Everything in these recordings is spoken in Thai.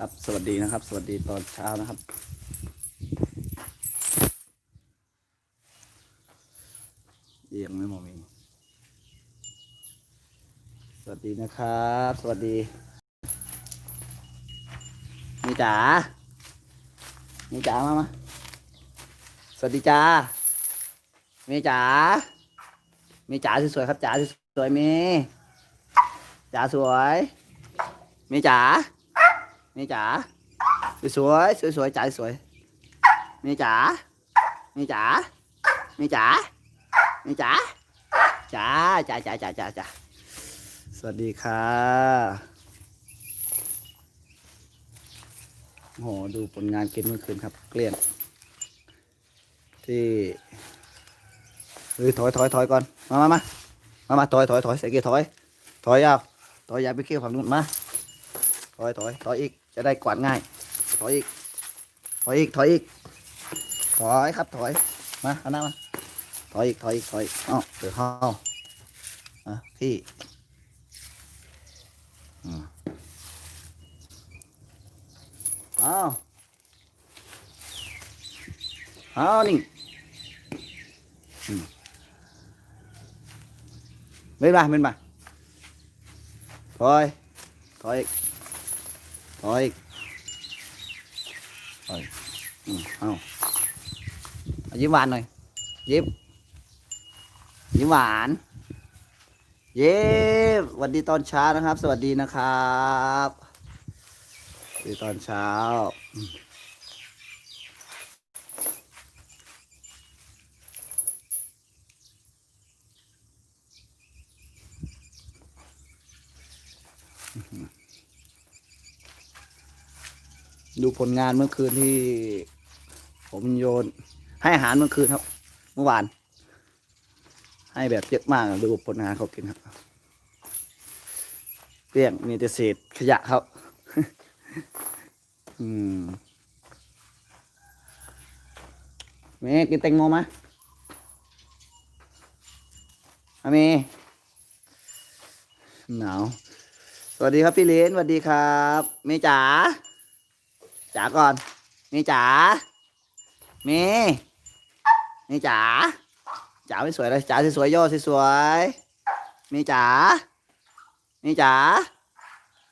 ครับสวัสดีนะครับ สวัสดีตอนเช้านะครับ เอียงไม่มองเองสวัสดีนะครับ สวัสดีมีจ๋ามีจ๋ามามาสวัสดีจ้าเมีจ๋ามีจ๋าสวยๆครับจ๋าสวยๆมีจ๋าสวยเมีจ๋า มีจ๋าสวยๆสวยจ๋าสวยมีจ๋ามีจ๋ามีจ๋ามีจ๋าจ๋าจ๋าจ๋าจ๋าจ๋าจ๋าสวัสดีค่ะโอ้โหดูผลงานกินเมื่อคืนครับ เกลี้ยงที่เฮ้ยถอยถอยถอยก่อน มามามามามาถอยถอยถอยใส่เกียร์ถอย ถอยยาวถอยยาวไปเกี่ยวฝั่งนู้นมา ถอยถอยถอยอีก จะได้กวาดง่าย ถอยอีก ถอยอีก ถอยอีก ถอยครับ ถอย มาเอาหน้ามา ถอยอีก ถอยอีก ถอยอีกเอ้าเดี๋ยวเข้าอะพี่อืมเอาเอานี่เม็นมาเม็นมาถอย ถอยอีก ออีกถอยอืมเอาเอายิ้มหวานหน่อย ยิ้ม ยิ้มหวาน เย้สวัสดีตอนเช้านะครับ สวัสดีนะครับสวัสดีตอนเช้า ดูผลงานเมื่อคืนที่ ผมโยน ให้อาหารเมื่อคืนครับ เมื่อวาน ให้แบบเยอะมากดูผลงานเขากินครับเกลี้ยงมีแต่เศษขยะครับ อืมเมกินแตงโมไหมอาเมย์หนาว สวัสดีครับพี่เลนสวัสดีครับ เมย์จ๋า จ๋าก่อนเมย์จ๋าเมย์เมย์จ๋าจ๋าไม่สวยเลยจ๋าสวยๆย่อสวยๆมีจ๋ามีจ๋า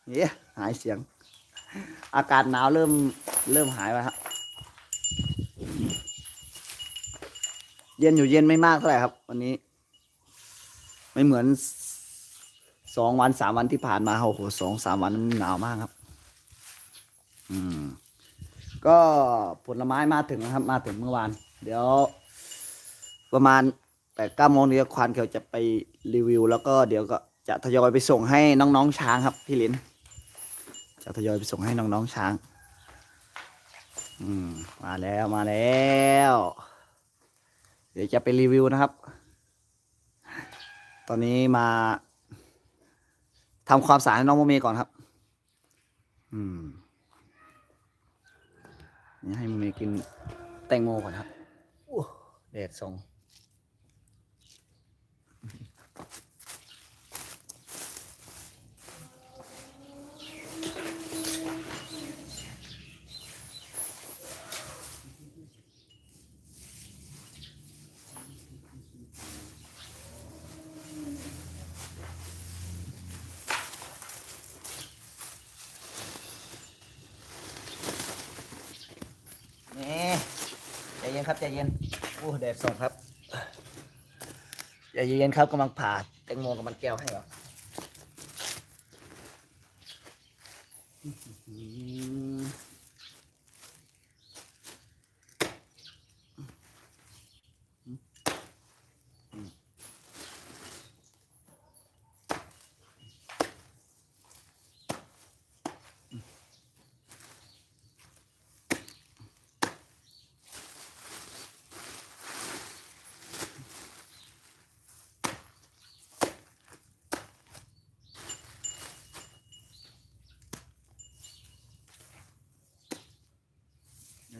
เฮ้ยหายเสียง อากาศหนาวเริ่มเริ่มหายไปครับเย็นอยู่เย็นไม่มากเท่าไหร่ครับ วันนี้ ไม่เหมือนสองวันสามวันที่ผ่านมาโอ้โหสองสามวันหนาวมากครับ อืม ก็ผลไม้มาถึงนะครับ มาถึงเมื่อวาน เดี๋ยว ประมาณแปดเก้าโมงนี้ควานเขียวจะไปรีวิว แล้วก็เดี๋ยวก็จะทยอยไปส่งให้น้องๆช้างครับ พี่ลินจะทยอยไปส่งให้น้องๆช้าง อืมมาแล้วมาแล้ว เดี๋ยวจะไปรีวิวนะครับ ตอนนี้มาทำความสะอาดให้น้องโมเมก่อนครับ อืม นี่ให้โมเมกินแตงโมก่อนครับโอ้แดดส่อง นี่ใจเย็น ครับใจเย็นโอ้แดดส่องครับใจเย็นครับกำลังผ่าแตงโมกำลังแก้วให้เหรอ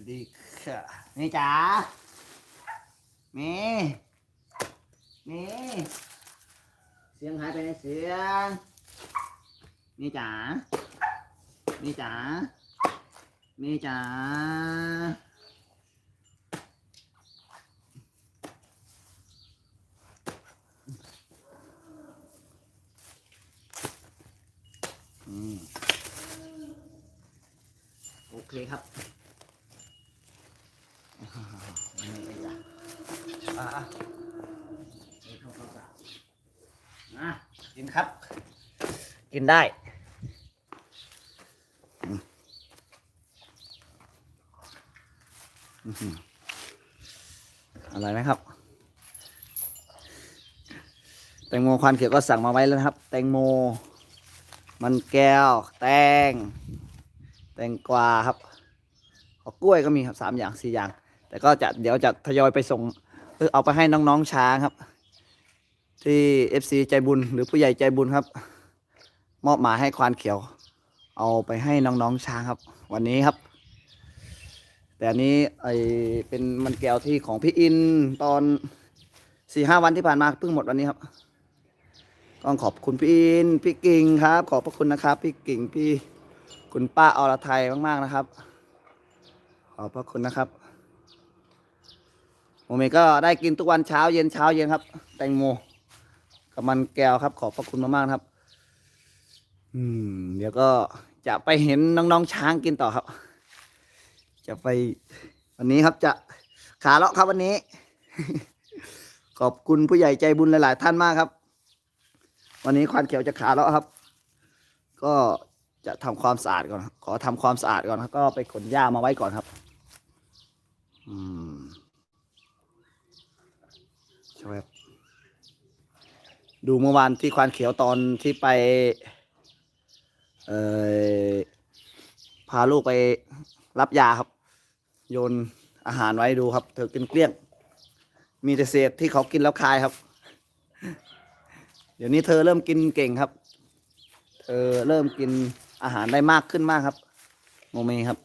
ดีค่ะนี่จ๋าเมเมเสียงหายไปในเสียงนี่จ๋านี่จ๋าเมย์จ๋าอืมโอเคครับอ่านี่จ้ะ อะอะกินครับ กินได้อื้อหืออร่อยไหมครับ แตงโมควันเขียวก็สั่งมาไว้แล้วนะครับ แตงโม มันแก้ว แตง แตงกวาครับเอากล้วยก็มีครับสามอย่างสี่อย่าง แต่ก็จะเดี๋ยวจะทยอยไปส่ง เออเอาไปให้น้องๆช้างครับ ที่ FC ใจบุญหรือผู้ใหญ่ใจบุญครับ มอบหมายให้ควานเขียว เอาไปให้น้องๆช้างครับ วันนี้ครับ แต่อันนี้ไอเป็นมันแก้วที่ของพี่อินตอนสี่ห้าวันที่ผ่านมาเพิ่งหมดวันนี้ครับต้องขอบคุณพี่อินพี่กิ่งครับ ขอบพระคุณนะครับ พี่กิ่งพี่คุณป้าอรไทยมากๆนะครับ ขอบพระคุณนะครับ โมเมก็ได้กินทุกวันเช้าเย็นเช้าเย็นครับ แตงโมกับมันแก้วครับ ขอบพระคุณมากๆครับ อืม เดี๋ยวก็จะไปเห็นน้องๆช้างกินต่อครับ จะไปวันนี้ครับจะขาเลาะครับวันนี้ ขอบคุณผู้ใหญ่ใจบุญหลาย ๆ ท่านมากครับ วันนี้ควานเขียวจะขาเลาะครับ ก็จะทำความสะอาดก่อน ขอทำความสะอาดก่อนครับก็ไปขนหญ้ามาไว้ก่อนครับ อืม ช่ครับดูเมื่อวานที่ควานเขียวตอนที่ไป เออพาลูกไปรับยาครับ โยนอาหารไว้ดูครับ เธอกินเกลี้ยง มีแต่เศษที่เขากินแล้วคายครับ เดี๋ยวนี้เธอเริ่มกินเก่งครับ เธอเริ่มกินอาหารได้มากขึ้นมากครับโมเมครับ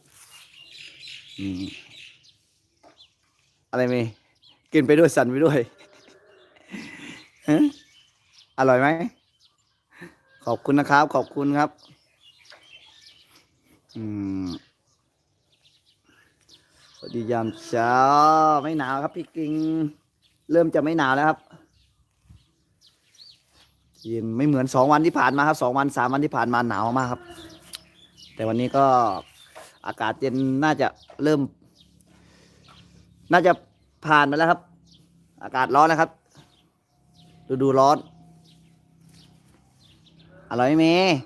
อืมอะไรเมกินไปด้วยสั่นไปด้วย อร่อยไหม ขอบคุณนะครับ ขอบคุณครับ อืมสวัสดียามเช้า ไม่หนาวครับพี่กิง เริ่มจะไม่หนาวแล้วครับเย็นไม่เหมือนสองวันที่ผ่านมาครับสองวันสามวันที่ผ่านมาหนาวมากครับ แต่วันนี้ก็อากาศเย็นน่าจะเริ่ม น่าจะผ่านมาแล้วครับ อากาศร้อนแล้วครับ ฤดูร้อนอร่อยไหมเมย์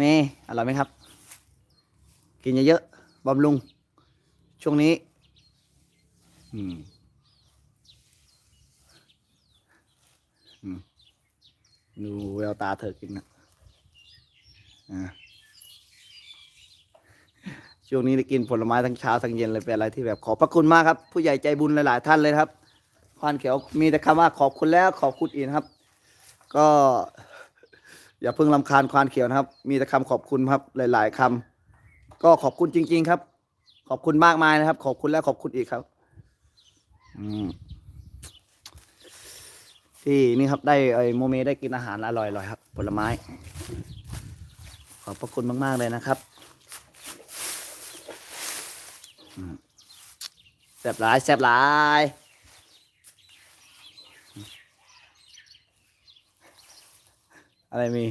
เมย์อร่อยไหมครับ กินเยอะๆบำรุง ช่วงนี้ อืมดูแววตาเธอกินนะช่วงนี้ได้กินผลไม้ทั้งเช้าทั้งเย็นเลยเป็นอะไรที่แบบขอบพระคุณมากครับ ผู้ใหญ่ใจบุญหลาย ๆ ท่านเลยครับ ควานเขียวมีแต่คำว่าขอบคุณแล้วขอบคุณอีกนะครับ ก็ อย่าเพิ่งลำคาญควานเขียวนะครับ มีแต่คำขอบคุณครับ หลาย ๆคำก็ขอบคุณจริง ๆ ครับ ขอบคุณมากมายนะครับ ขอบคุณแล้วขอบคุณอีกครับ อืมที่นี่ครับได้ไอ้โมเมได้กินอาหารอร่อยๆครับ ผลไม้ ขอบพระคุณมาก ๆ เลยนะครับแซ่บหลายแซ่บหลาย อะไรมี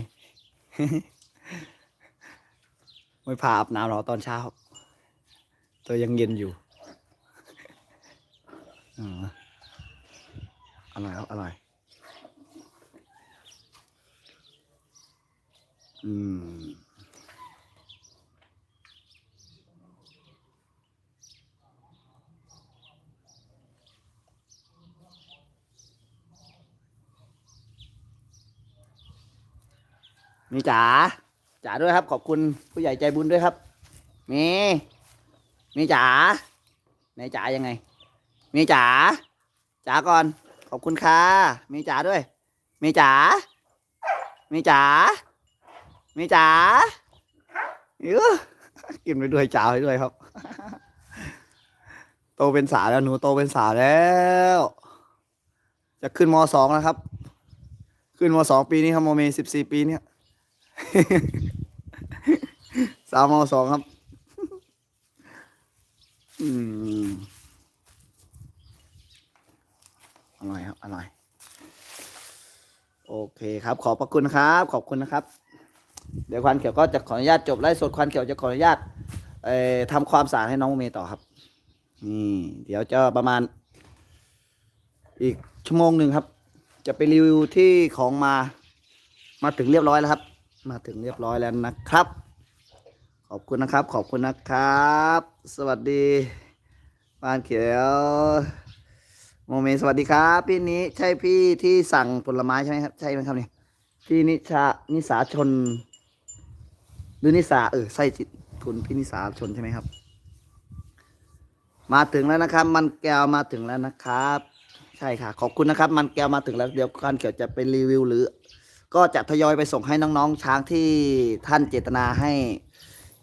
ไม่พาอาบน้ำหรอตอนเช้า ตัวยังเย็นอยู่ออร่อยครับอร่อยอืม มีจ๋าจ๋าด้วยครับ ขอบคุณผู้ใหญ่ใจบุญด้วยครับ มีมีจ๋าไหนจ๋ายังไง มีจ๋าจ๋าก่อน ขอบคุณค่ะมีจ๋าด้วย มีจ๋ามีจ๋ามีจ๋าอิ๊วกินไปด้วยจ๋าไปด้วยครับ โตเป็นสาวแล้วหนูโตเป็นสาวแล้ว จะขึ้นมสองแล้วครับ ขึ้นมสองปีนี้ครับโมเมสิบสี่ปีเนี้ย สามวมสองครับ อืมอร่อยครับ อร่อย โอเคครับ ขอบพระคุณครับ ขอบคุณนะครับ เดี๋ยวควันเขียวก็จะขออนุญาตจบไลฟ์สดควันเขียวจะขออนุญาตเอ่อทำความสะอาดให้น้องเมย์ต่อครับนี่เดี๋ยวจะประมาณ อีกชั่วโมงหนึ่งครับ จะไปรีวิวที่ของมามาถึงเรียบร้อยแล้วครับ มาถึงเรียบร้อยแล้วนะครับ ขอบคุณนะครับ ขอบคุณนะครับ สวัสดีบ้านเขียวโมเมสวัสดีครับ พี่นี้ใช่พี่ที่สั่งผลไม้ใช่ไหมครับใช่ไหมครับเนี่ยพี่นิชานิสาชนหรือนิสาเออใช่จิตคุณพี่นิสาชนใช่ไหมครับ มาถึงแล้วนะครับ มันแก้วมาถึงแล้วนะครับ ใช่ค่ะ ขอบคุณนะครับ มันแก้วมาถึงแล้วเดี๋ยวการเกี่ยวจะไปรีวิวหรือ ก็จะทยอยไปส่งให้น้องๆช้างที่ท่านเจตนาให้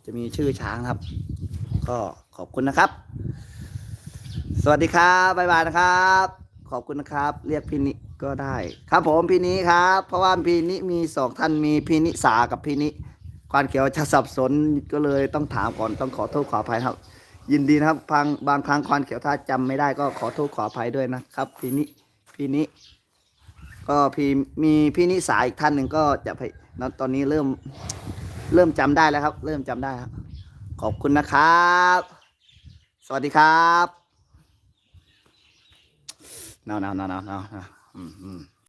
จะมีชื่อช้างครับ ก็ขอบคุณนะครับ สวัสดีครับบ๊ายบายนะครับ ขอบคุณนะครับ เรียกพี่นิก็ได้ ครับผมพี่นิครับ เพราะว่าพี่นิมีสองท่านมีพี่นิสากับพี่นิควานเขียวจะสับสนก็เลยต้องถามก่อนต้องขอโทษขออภัยครับ ยินดีนะครับพังบางครั้งควานเขียวถ้าจำไม่ได้ก็ขอโทษขออภัยด้วยนะครับ พี่นิพี่นิ ก็พี่มีพี่นิสาอีกท่านหนึ่งก็จะไปตอนนี้เริ่มเริ่มจำได้แล้วครับ เริ่มจำได้ครับ ขอบคุณนะครับ สวัสดีครับเนาเนาเนาเนาเนาอืมอืม